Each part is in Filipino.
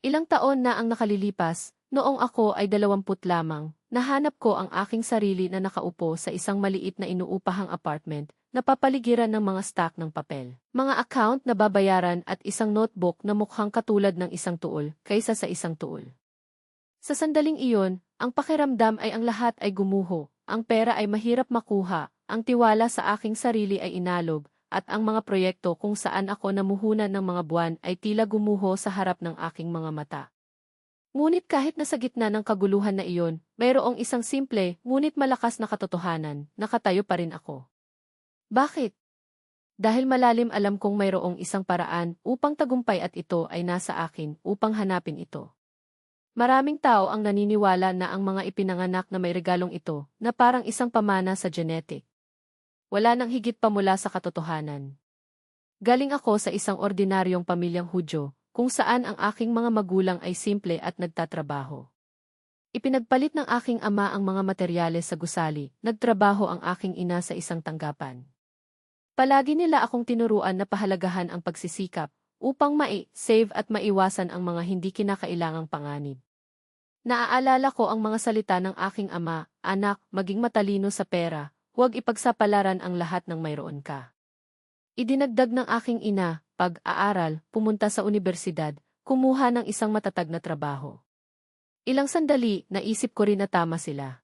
Ilang taon na ang nakalilipas, noong ako ay dalawamput lamang, nahanap ko ang aking sarili na nakaupo sa isang maliit na inuupahang apartment, napapaligiran ng mga stack ng papel, mga account na babayaran at isang notebook na mukhang katulad ng isang tuol kaysa sa isang tuol. Sa sandaling iyon, ang pakiramdam ay ang lahat ay gumuho, ang pera ay mahirap makuha, ang tiwala sa aking sarili ay inalog, at ang mga proyekto kung saan ako namuhunan ng mga buwan ay tila gumuho sa harap ng aking mga mata. Ngunit kahit nasa gitna ng kaguluhan na iyon, mayroong isang simple, ngunit malakas na katotohanan, nakatayo pa rin ako. Bakit? Dahil malalim alam kong mayroong isang paraan upang tagumpay at ito ay nasa akin upang hanapin ito. Maraming tao ang naniniwala na ang mga ipinanganak na may regalong ito na parang isang pamana sa genetic wala nang higit pa mula sa katotohanan. Galing ako sa isang ordinaryong pamilyang Hudyo, kung saan ang aking mga magulang ay simple at nagtatrabaho. Ipinagpalit ng aking ama ang mga materyales sa gusali, nagtrabaho ang aking ina sa isang tanggapan. Palagi nila akong tinuruan na pahalagahan ang pagsisikap, upang mai-save at maiwasan ang mga hindi kinakailangang panganib. Naaalala ko ang mga salita ng aking ama, anak, maging matalino sa pera, huwag ipagsapalaran ang lahat ng mayroon ka. Idinagdag ng aking ina, pag-aaral, pumunta sa universidad, kumuha ng isang matatag na trabaho. Ilang sandali, naisip ko rin na tama sila.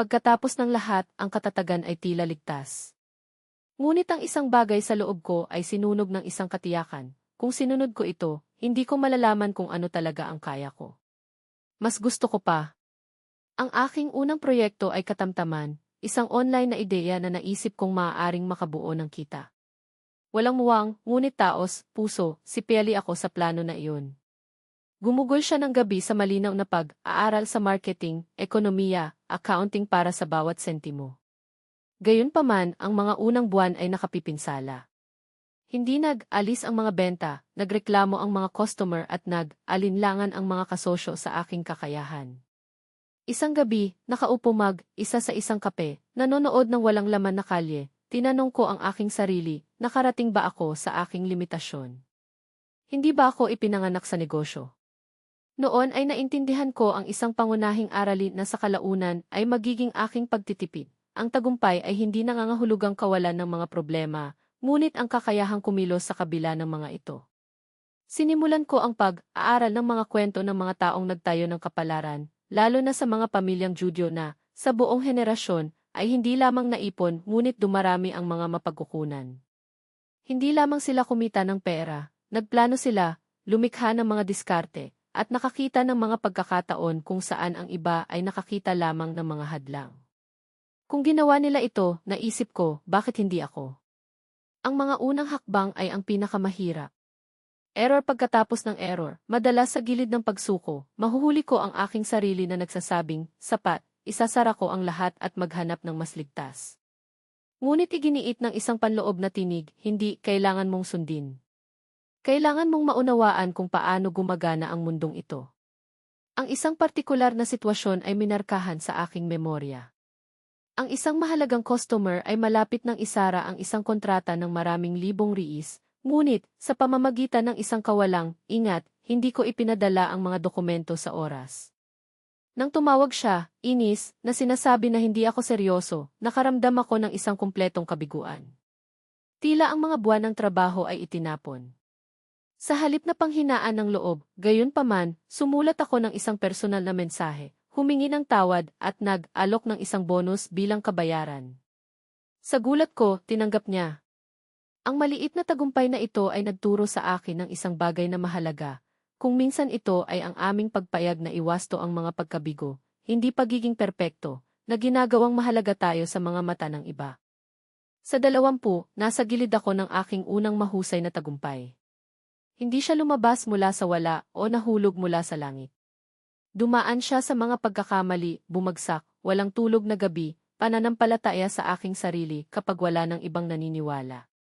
Pagkatapos ng lahat, ang katatagan ay tila ligtas. Ngunit ang isang bagay sa loob ko ay sinunog ng isang katiyakan. Kung sinunod ko ito, hindi ko malalaman kung ano talaga ang kaya ko. Mas gusto ko pa. Ang aking unang proyekto ay katamtaman, Isang online na ideya na naisip kong maaaring makabuo ng kita. Walang muwang, ngunit taos, puso, si Peli ako sa plano na iyon. Gumugol siya ng gabi sa malinaw na pag-aaral sa marketing, ekonomiya, accounting para sa bawat sentimo. Gayunpaman, ang mga unang buwan ay nakapipinsala. Hindi nag-alis ang mga benta, nagreklamo ang mga customer at nag-alinlangan ang mga kasosyo sa aking kakayahan. Isang gabi, nakaupo mag, isa sa isang kape, nanonood ng walang laman na kalye, tinanong ko ang aking sarili, nakarating ba ako sa aking limitasyon? Hindi ba ako ipinanganak sa negosyo? Noon ay naintindihan ko ang isang pangunahing aralin na sa kalaunan ay magiging aking pagtitipid. Ang tagumpay ay hindi nangangahulugang kawalan ng mga problema, ngunit ang kakayahang kumilos sa kabila ng mga ito. Sinimulan ko ang pag-aaral ng mga kwento ng mga taong nagtayo ng kapalaran, lalo na sa mga pamilyang Judyo na, sa buong henerasyon, ay hindi lamang naipon ngunit dumarami ang mga mapagkukunan. Hindi lamang sila kumita ng pera, nagplano sila, lumikha ng mga diskarte, at nakakita ng mga pagkakataon kung saan ang iba ay nakakita lamang ng mga hadlang. Kung ginawa nila ito, naisip ko, bakit hindi ako? Ang mga unang hakbang ay ang pinakamahirap. Error pagkatapos ng error, madalas sa gilid ng pagsuko, mahuhuli ko ang aking sarili na nagsasabing, sapat, isasara ko ang lahat at maghanap ng mas ligtas. Ngunit iginiit ng isang panloob na tinig, hindi kailangan mong sundin. Kailangan mong maunawaan kung paano gumagana ang mundong ito. Ang isang partikular na sitwasyon ay minarkahan sa aking memorya. Ang isang mahalagang customer ay malapit ng isara ang isang kontrata ng maraming libong riis, Ngunit, sa pamamagitan ng isang kawalang, ingat, hindi ko ipinadala ang mga dokumento sa oras. Nang tumawag siya, inis, na sinasabi na hindi ako seryoso, nakaramdam ako ng isang kumpletong kabiguan. Tila ang mga buwan ng trabaho ay itinapon. Sa halip na panghinaan ng loob, gayon paman, sumulat ako ng isang personal na mensahe, humingi ng tawad at nag-alok ng isang bonus bilang kabayaran. Sa gulat ko, tinanggap niya, ang maliit na tagumpay na ito ay nagturo sa akin ng isang bagay na mahalaga. Kung minsan ito ay ang aming pagpayag na iwasto ang mga pagkabigo, hindi pagiging perpekto, na ginagawang mahalaga tayo sa mga mata ng iba. Sa dalawampu, nasa gilid ako ng aking unang mahusay na tagumpay. Hindi siya lumabas mula sa wala o nahulog mula sa langit. Dumaan siya sa mga pagkakamali, bumagsak, walang tulog na gabi, pananampalataya sa aking sarili kapag wala ng ibang naniniwala.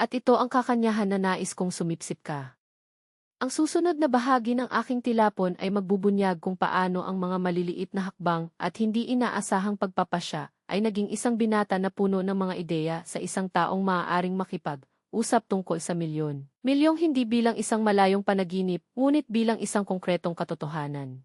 At ito ang kakanyahan na nais kong sumipsip ka. Ang susunod na bahagi ng aking tilapon ay magbubunyag kung paano ang mga maliliit na hakbang at hindi inaasahang pagpapasya ay naging isang binata na puno ng mga ideya sa isang taong maaaring makipag usap tungkol sa milyon. Milyong hindi bilang isang malayong panaginip, ngunit bilang isang konkretong katotohanan.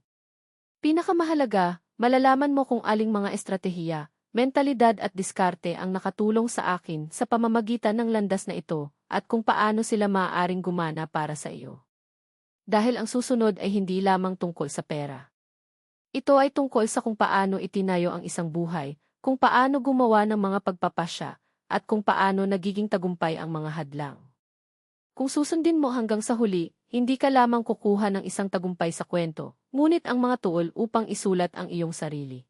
Pinakamahalaga, malalaman mo kung aling mga estratehiya, mentalidad at diskarte ang nakatulong sa akin sa pamamagitan ng landas na ito at kung paano sila maaaring gumana para sa iyo. Dahil ang susunod ay hindi lamang tungkol sa pera. Ito ay tungkol sa kung paano itinayo ang isang buhay, kung paano gumawa ng mga pagpapasya, at kung paano nagiging tagumpay ang mga hadlang. Kung susundin mo hanggang sa huli, hindi ka lamang kukuha ng isang tagumpay sa kwento, ngunit ang mga tuol upang isulat ang iyong sarili.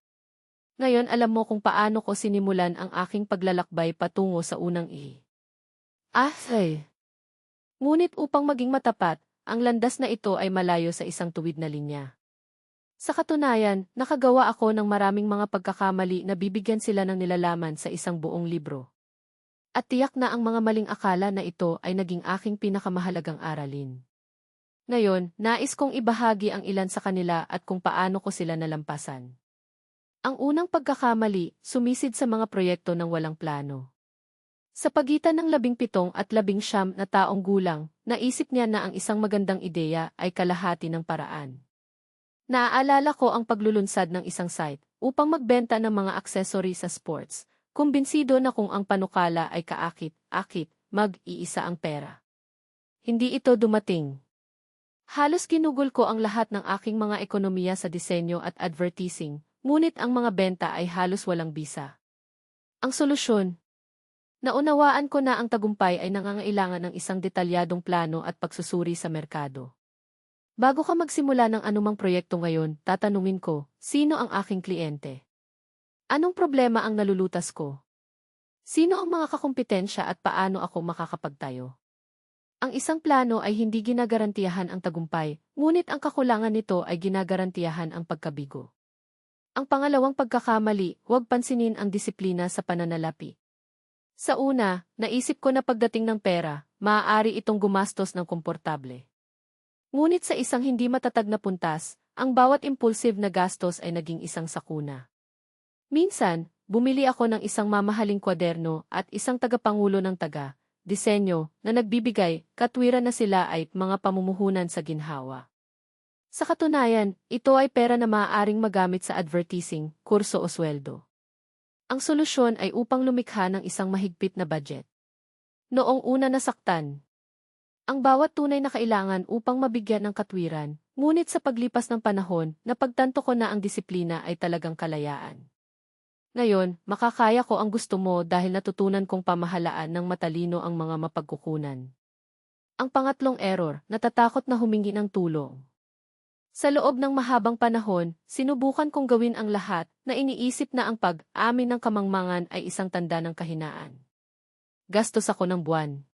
Ngayon alam mo kung paano ko sinimulan ang aking paglalakbay patungo sa unang i. Ah, say. Ngunit upang maging matapat, ang landas na ito ay malayo sa isang tuwid na linya. Sa katunayan, nakagawa ako ng maraming mga pagkakamali na bibigyan sila ng nilalaman sa isang buong libro. At tiyak na ang mga maling akala na ito ay naging aking pinakamahalagang aralin. Ngayon, nais kong ibahagi ang ilan sa kanila at kung paano ko sila nalampasan. Ang unang pagkakamali, sumisid sa mga proyekto ng walang plano. Sa pagitan ng labing pitong at labing siyam na taong gulang, naisip niya na ang isang magandang ideya ay kalahati ng paraan. Naaalala ko ang paglulunsad ng isang site upang magbenta ng mga aksesori sa sports. Kumbinsido na kung ang panukala ay kaakit-akit, mag-iisa ang pera. Hindi ito dumating. Halos ginugol ko ang lahat ng aking mga ekonomiya sa disenyo at advertising, Ngunit ang mga benta ay halos walang bisa. Ang solusyon, Naunawaan ko na ang tagumpay ay nangangailangan ng isang detalyadong plano at pagsusuri sa merkado. Bago ka magsimula ng anumang proyekto ngayon, tatanungin ko, sino ang aking kliyente? Anong problema ang nalulutas ko? Sino ang mga kakumpetensya at paano ako makakapagtayo? Ang isang plano ay hindi ginagarantiyahan ang tagumpay, ngunit ang kakulangan nito ay ginagarantiyahan ang pagkabigo. Ang pangalawang pagkakamali, huwag pansinin ang disiplina sa pananalapi. Sa una, naisip ko na pagdating ng pera, maaari itong gumastos ng komportable. Ngunit sa isang hindi matatag na puntas, ang bawat impulsive na gastos ay naging isang sakuna. Minsan, bumili ako ng isang mamahaling kwaderno at isang tagapangulo ng taga, disenyo, na nagbibigay, katwiran na sila ay mga pamumuhunan sa ginhawa. Sa katunayan, ito ay pera na maaaring magamit sa advertising, kurso o sweldo. Ang solusyon ay upang lumikha ng isang mahigpit na budget. Noong una nasaktan, ang bawat tunay na kailangan upang mabigyan ng katwiran, ngunit sa paglipas ng panahon, napagtanto ko na ang disiplina ay talagang kalayaan. Ngayon, makakaya ko ang gusto mo dahil natutunan kong pamahalaan ng matalino ang mga mapagkukunan. Ang pangatlong error, natatakot na humingi ng tulong. Sa loob ng mahabang panahon, sinubukan kong gawin ang lahat na iniisip na ang pag-amin ng kamangmangan ay isang tanda ng kahinaan. Gastos ako ng buwan.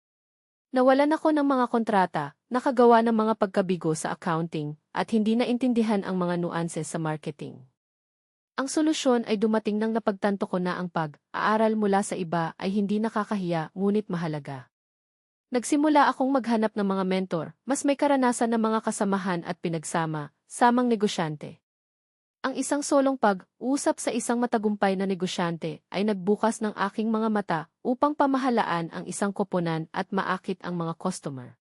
Nawalan ako ng mga kontrata, nakagawa ng mga pagkabigo sa accounting, at hindi naintindihan ang mga nuances sa marketing. Ang solusyon ay dumating nang napagtanto ko na ang pag-aaral mula sa iba ay hindi nakakahiya ngunit mahalaga. Nagsimula akong maghanap ng mga mentor, mas may karanasan ng mga kasamahan at pinagsama, samang negosyante. Ang isang solong pag-usap sa isang matagumpay na negosyante ay nagbukas ng aking mga mata upang pamahalaan ang isang koponan at maakit ang mga customer.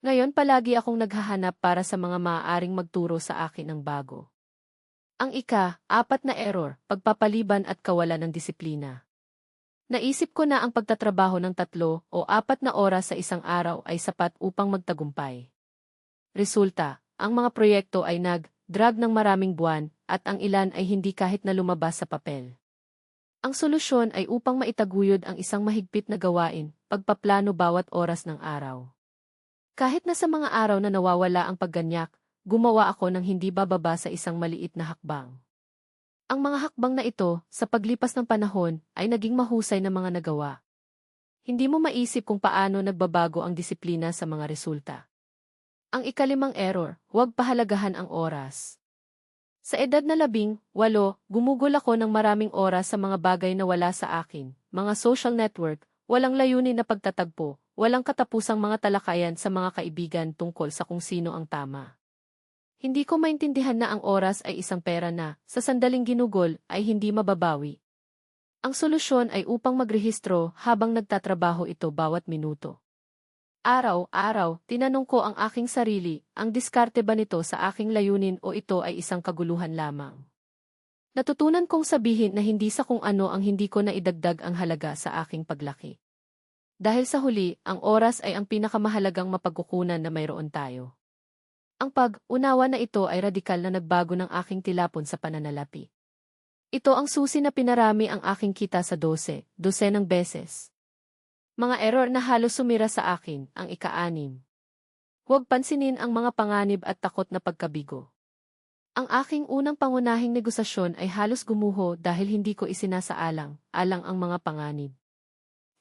Ngayon palagi akong naghahanap para sa mga maaaring magturo sa akin ng bago. Ang ika, apat na error, pagpapaliban at kawalan ng disiplina. Naisip ko na ang pagtatrabaho ng tatlo o apat na oras sa isang araw ay sapat upang magtagumpay. Resulta, ang mga proyekto ay nag-drag ng maraming buwan at ang ilan ay hindi kahit na lumabas sa papel. Ang solusyon ay upang maitaguyod ang isang mahigpit na gawain, pagpaplano bawat oras ng araw. Kahit na sa mga araw na nawawala ang pagganyak, gumawa ako ng hindi bababa sa isang maliit na hakbang. Ang mga hakbang na ito, sa paglipas ng panahon, ay naging mahusay na mga nagawa. Hindi mo maisip kung paano nagbabago ang disiplina sa mga resulta. Ang ikalimang error, huwag pahalagahan ang oras. Sa edad na labing, walo, gumugol ako ng maraming oras sa mga bagay na wala sa akin, mga social network, walang layunin na pagtatagpo, walang katapusang mga talakayan sa mga kaibigan tungkol sa kung sino ang tama. Hindi ko maintindihan na ang oras ay isang pera na, sa sandaling ginugol, ay hindi mababawi. Ang solusyon ay upang magrehistro habang nagtatrabaho ito bawat minuto. Araw-araw, tinanong ko ang aking sarili, ang diskarte ba nito sa aking layunin o ito ay isang kaguluhan lamang? Natutunan kong sabihin na hindi sa kung ano ang hindi ko na idagdag ang halaga sa aking paglaki. Dahil sa huli, ang oras ay ang pinakamahalagang mapagkukunan na mayroon tayo. Ang pag-unawa na ito ay radikal na nagbago ng aking tilapon sa pananalapi. Ito ang susi na pinarami ang aking kita sa dose, dosenang beses. Mga error na halos sumira sa akin, ang ika-anim. Huwag pansinin ang mga panganib at takot na pagkabigo. Ang aking unang pangunahing negosasyon ay halos gumuho dahil hindi ko isinasaalang, alang ang mga panganib.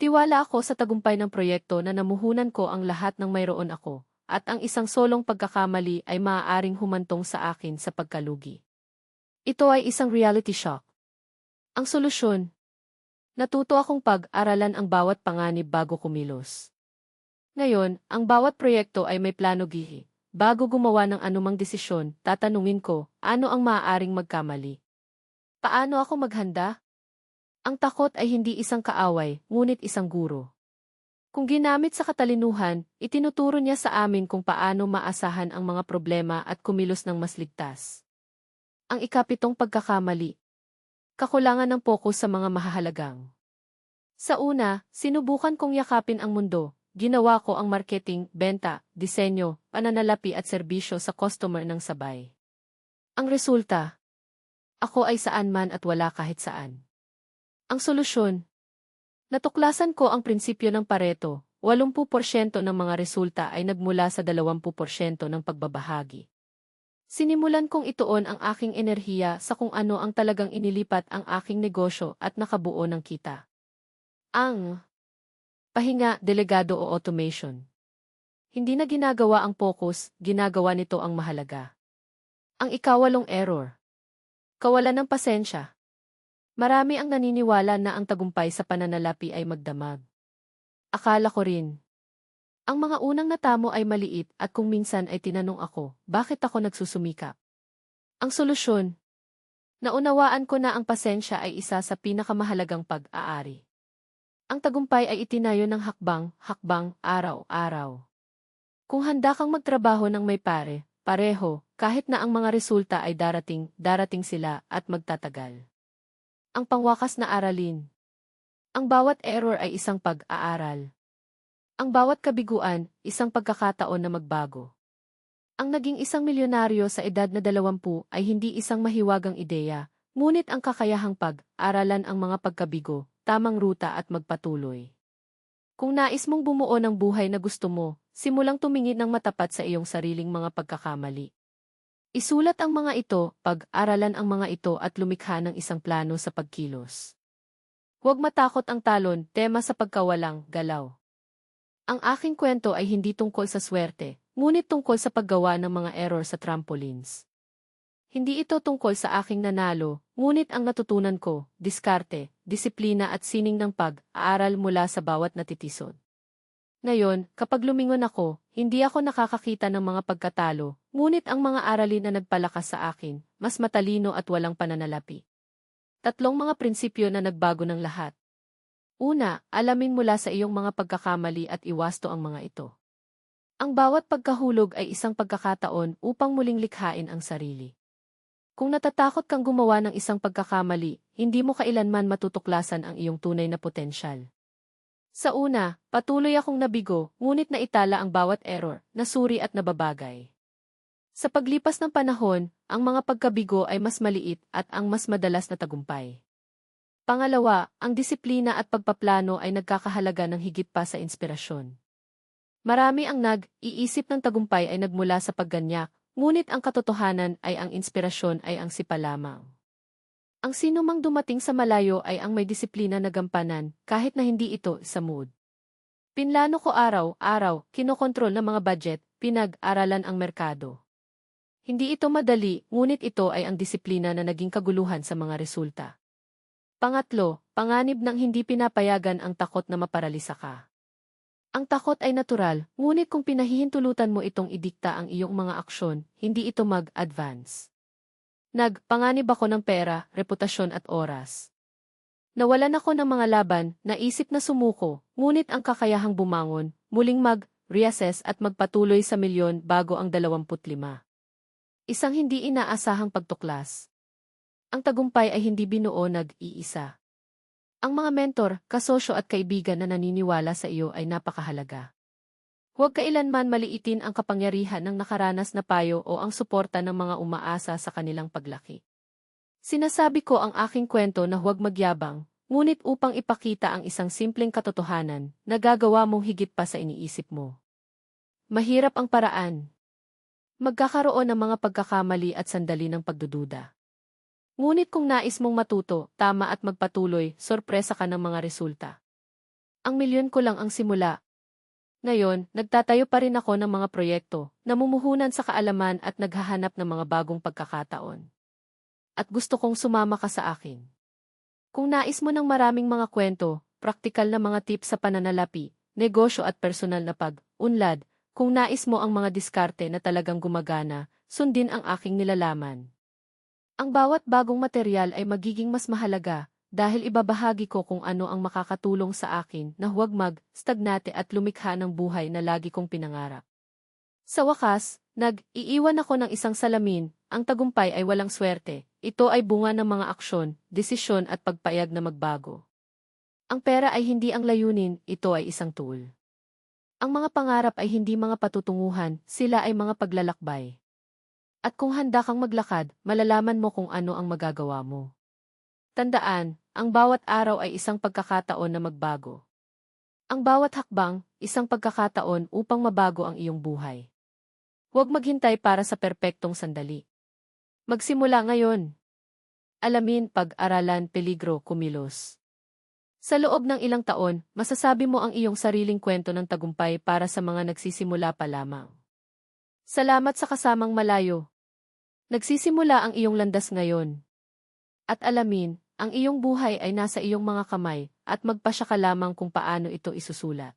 Tiwala ako sa tagumpay ng proyekto na namuhunan ko ang lahat ng mayroon ako, at ang isang solong pagkakamali ay maaaring humantong sa akin sa pagkalugi. Ito ay isang reality shock. Ang solusyon, Natuto akong pag-aralan ang bawat panganib bago kumilos. Ngayon, ang bawat proyekto ay may plano gihi. Bago gumawa ng anumang desisyon, tatanungin ko, ano ang maaaring magkamali? Paano ako maghanda? Ang takot ay hindi isang kaaway, ngunit isang guro. Kung ginamit sa katalinuhan, itinuturo niya sa amin kung paano maasahan ang mga problema at kumilos ng mas ligtas. Ang ikapitong pagkakamali, kakulangan ng pokus sa mga mahahalagang. Sa una, sinubukan kong yakapin ang mundo. Ginawa ko ang marketing, benta, disenyo, pananalapi at serbisyo sa customer ng sabay. Ang resulta, ako ay saan man at wala kahit saan. Ang solusyon, natuklasan ko ang prinsipyo ng Pareto, 80% ng mga resulta ay nagmula sa 20% ng pagbabahagi. Sinimulan kong ituon ang aking enerhiya sa kung ano ang talagang inilipat ang aking negosyo at nakabuo ng kita. Ang pahinga, delegado o automation. Hindi na ginagawa ang focus, ginagawa nito ang mahalaga. Ang ikawalong error. Kawalan ng pasensya. Marami ang naniniwala na ang tagumpay sa pananalapi ay magdamag. Akala ko rin, ang mga unang natamo ay maliit at kung minsan ay tinanong ako, bakit ako nagsusumikap? Ang solusyon, naunawaan ko na ang pasensya ay isa sa pinakamahalagang pag-aari. Ang tagumpay ay itinayo ng hakbang, hakbang, araw-araw. Kung handa kang magtrabaho ng may pare, pareho, kahit na ang mga resulta ay darating, darating sila at magtatagal. Ang pangwakas na aralin. Ang bawat error ay isang pag-aaral. Ang bawat kabiguan, isang pagkakataon na magbago. Ang naging isang milyonaryo sa edad na dalawampu ay hindi isang mahiwagang ideya, ngunit ang kakayahang pag-aralan ang mga pagkabigo, tamang ruta at magpatuloy. Kung nais mong bumuo ng buhay na gusto mo, simulang tumingin ng matapat sa iyong sariling mga pagkakamali. Isulat ang mga ito, pag-aralan ang mga ito at lumikha ng isang plano sa pagkilos. Huwag matakot ang talon, tema sa pagkawalang galaw. Ang aking kwento ay hindi tungkol sa swerte, ngunit tungkol sa paggawa ng mga error sa trampolines. Hindi ito tungkol sa aking nanalo, ngunit ang natutunan ko, diskarte, disiplina at sining ng pag-aaral mula sa bawat natitisod. Ngayon, kapag lumingon ako, hindi ako nakakakita ng mga pagkatalo, ngunit ang mga aralin na nagpalakas sa akin, mas matalino at walang pananalapi. Tatlong mga prinsipyo na nagbago ng lahat. Una, alamin mula sa iyong mga pagkakamali at iwasto ang mga ito. Ang bawat pagkahulog ay isang pagkakataon upang muling likhain ang sarili. Kung natatakot kang gumawa ng isang pagkakamali, hindi mo kailanman matutuklasan ang iyong tunay na potensyal. Sa una, patuloy akong nabigo, ngunit naitala ang bawat error, nasuri at nababagay. Sa paglipas ng panahon, ang mga pagkabigo ay mas maliit at ang mas madalas na tagumpay. Pangalawa, ang disiplina at pagpaplano ay nagkakahalaga ng higit pa sa inspirasyon. Marami ang nag-iisip ng tagumpay ay nagmula sa pagganyak, ngunit ang katotohanan ay ang inspirasyon ay ang sipa lamang. Ang sino mang dumating sa malayo ay ang may disiplina na gampanan, kahit na hindi ito sa mood. Pinlano ko araw-araw, kinokontrol ng mga budget, pinag-aralan ang merkado. Hindi ito madali, ngunit ito ay ang disiplina na naging kaguluhan sa mga resulta. Pangatlo, panganib ng hindi pinapayagan ang takot na maparalisa ka. Ang takot ay natural, ngunit kung pinahihintulutan mo itong idikta ang iyong mga aksyon, hindi ito mag-advance. Nagpanganib ako ng pera, reputasyon at oras. Nawalan ako ng mga laban, naisip na sumuko, ngunit ang kakayahang bumangon, muling mag-reassess at magpatuloy sa milyon bago ang 25. Isang hindi inaasahang pagtuklas. Ang tagumpay ay hindi binuo nag-iisa. Ang mga mentor, kasosyo at kaibigan na naniniwala sa iyo ay napakahalaga. Huwag kailanman maliitin ang kapangyarihan ng nakaranas na payo o ang suporta ng mga umaasa sa kanilang paglaki. Sinasabi ko ang aking kwento na huwag magyabang, ngunit upang ipakita ang isang simpleng katotohanan, nagagawa mong higit pa sa iniisip mo. Mahirap ang paraan. Magkakaroon ng mga pagkakamali at sandali ng pagdududa. Ngunit kung nais mong matuto, tama at magpatuloy, sorpresa ka ng mga resulta. Ang milyon ko lang ang simula. Ngayon, nagtatayo pa rin ako ng mga proyekto, namumuhunan sa kaalaman at naghahanap ng mga bagong pagkakataon. At gusto kong sumama ka sa akin. Kung nais mo ng maraming mga kwento, praktikal na mga tips sa pananalapi, negosyo at personal na pag-unlad, kung nais mo ang mga diskarte na talagang gumagana, sundin ang aking nilalaman. Ang bawat bagong material ay magiging mas mahalaga dahil ibabahagi ko kung ano ang makakatulong sa akin na huwag mag-stagnate at lumikha ng buhay na lagi kong pinangarap. Sa wakas, nag-iiwan ako ng isang salamin, ang tagumpay ay walang swerte, ito ay bunga ng mga aksyon, desisyon at pagpayag na magbago. Ang pera ay hindi ang layunin, ito ay isang tool. Ang mga pangarap ay hindi mga patutunguhan, sila ay mga paglalakbay. At kung handa kang maglakad, malalaman mo kung ano ang magagawa mo. Tandaan, ang bawat araw ay isang pagkakataon na magbago. Ang bawat hakbang, isang pagkakataon upang mabago ang iyong buhay. Huwag maghintay para sa perpektong sandali. Magsimula ngayon. Alamin, pag-aralan, peligro, kumilos. Sa loob ng ilang taon, masasabi mo ang iyong sariling kwento ng tagumpay para sa mga nagsisimula pa lamang. Salamat sa kasamang malayo. Nagsisimula ang iyong landas ngayon. At alamin, ang iyong buhay ay nasa iyong mga kamay, at magpasya ka lamang kung paano ito isusulat.